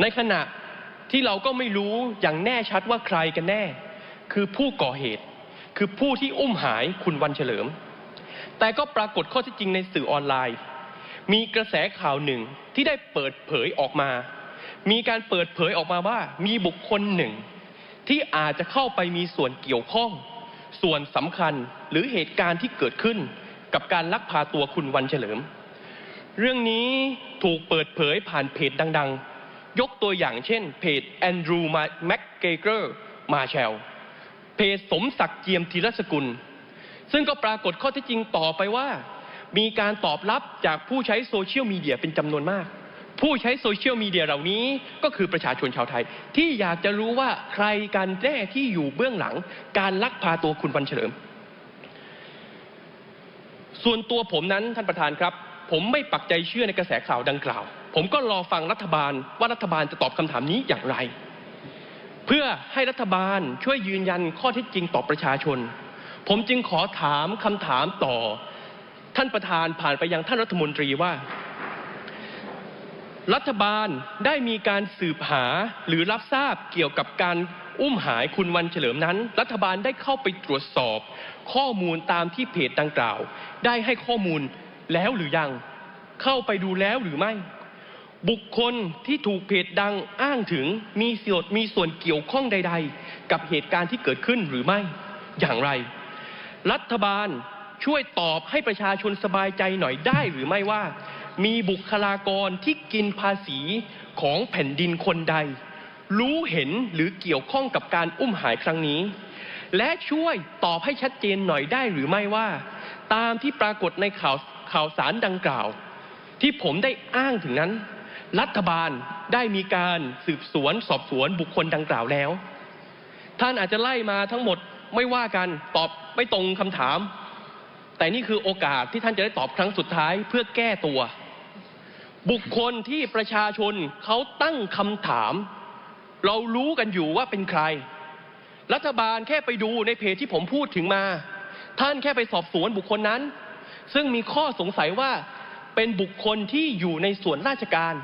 ในขณะที่เราก็ไม่รู้อย่างแน่ชัดว่าใครกันแน่ คือผู้ก่อเหตุ คือผู้ที่อุ้มหายคุณวันเฉลิม แต่ก็ปรากฏข้อเที่จริงในสื่อออนไลน์ มีกระแสข่าวหนึ่งที่ได้เปิดเผยออกมา มีการเปิดเผยออกมาว่า มีบุคคลหนึ่ง ที่อาจจะเข้าไปมีส่วนเกี่ยวข้อง ส่วนสำคัญหรือเหตุการณ์ที่เกิดขึ้น กับการลักพาตัวคุณวันเฉลิม เรื่องนี้ถูกเปิดเผยผ่านเพจดังๆ ยกตัวอย่างเช่นเพจแอนดรูว์แม็กเกเกอร์มาแชลเพจสมศักดิ์เจียมธีรสกุล ซึ่งก็ปรากฏข้อเที่จริงต่อไปว่า มีการตอบรับจากผู้ใช้โซเชียลมีเดียเป็นจำนวนมาก ผู้ใช้โซเชียลมีเดียเหล่านี้ก็คือประชาชนชาวไทย ที่อยากจะรู้ว่าใครกันแน่ที่อยู่เบื้องหลัง การลักพาตัวคุณวันเฉลิม ส่วนตัวผมนั้นท่านประธานครับ ผมไม่ปักใจเชื่อในกระแสข่าวดังกล่าว ผมก็รอฟังรัฐบาลว่ารัฐบาลจะตอบคำถามนี้อย่างไร เพื่อให้รัฐบาลช่วยยืนยันข้อเท็จจริงต่อประชาชน ผมจึงขอถามคำถามต่อ ท่านประธานผ่านไปยังท่านรัฐมนตรีว่า รัฐบาลได้มีการสืบหาหรือรับทราบเกี่ยวกับการอุ้มหายคุณวันเฉลิมนั้น รัฐบาลได้เข้าไปตรวจสอบ ข้อมูลตามที่เพจดังกล่าว ได้ให้ข้อมูล แล้วหรือยังเข้าไปดูแล้วหรือไม่ บุคคลที่ถูกเพจดังอ้างถึงมีส่วนมีส่วนเกี่ยวข้องใด ๆ กับเหตุการณ์ที่เกิดขึ้นหรือไม่อย่างไร รัฐบาลช่วยตอบให้ประชาชนสบายใจหน่อยได้หรือไม่ว่า มีบุคลากรที่กินภาษีของแผ่นดินคนใด รู้เห็นหรือเกี่ยวข้องกับการอุ้มหายครั้งนี้ และช่วยตอบให้ชัดเจนหน่อยได้หรือไม่ว่า ตามที่ปรากฏในข่าว ข่าวสารดังกล่าว ที่ผมได้อ้างถึงนั้น รัฐบาลได้มีการสืบสวนสอบสวนบุคคลดังกล่าวแล้ว ท่านอาจจะไล่มาทั้งหมดไม่ว่ากันตอบไม่ตรงคำถาม แต่นี่คือโอกาสที่ท่านจะได้ตอบครั้งสุดท้ายเพื่อแก้ตัว บุคคลที่ประชาชนเขาตั้งคำถาม เรารู้กันอยู่ว่าเป็นใคร รัฐบาลแค่ไปดูในเพจที่ผมพูดถึงมา ท่านแค่ไปสอบสวนบุคคลนั้น ซึ่งมีข้อสงสัยว่าเป็นบุคคลที่อยู่ในส่วนราชการ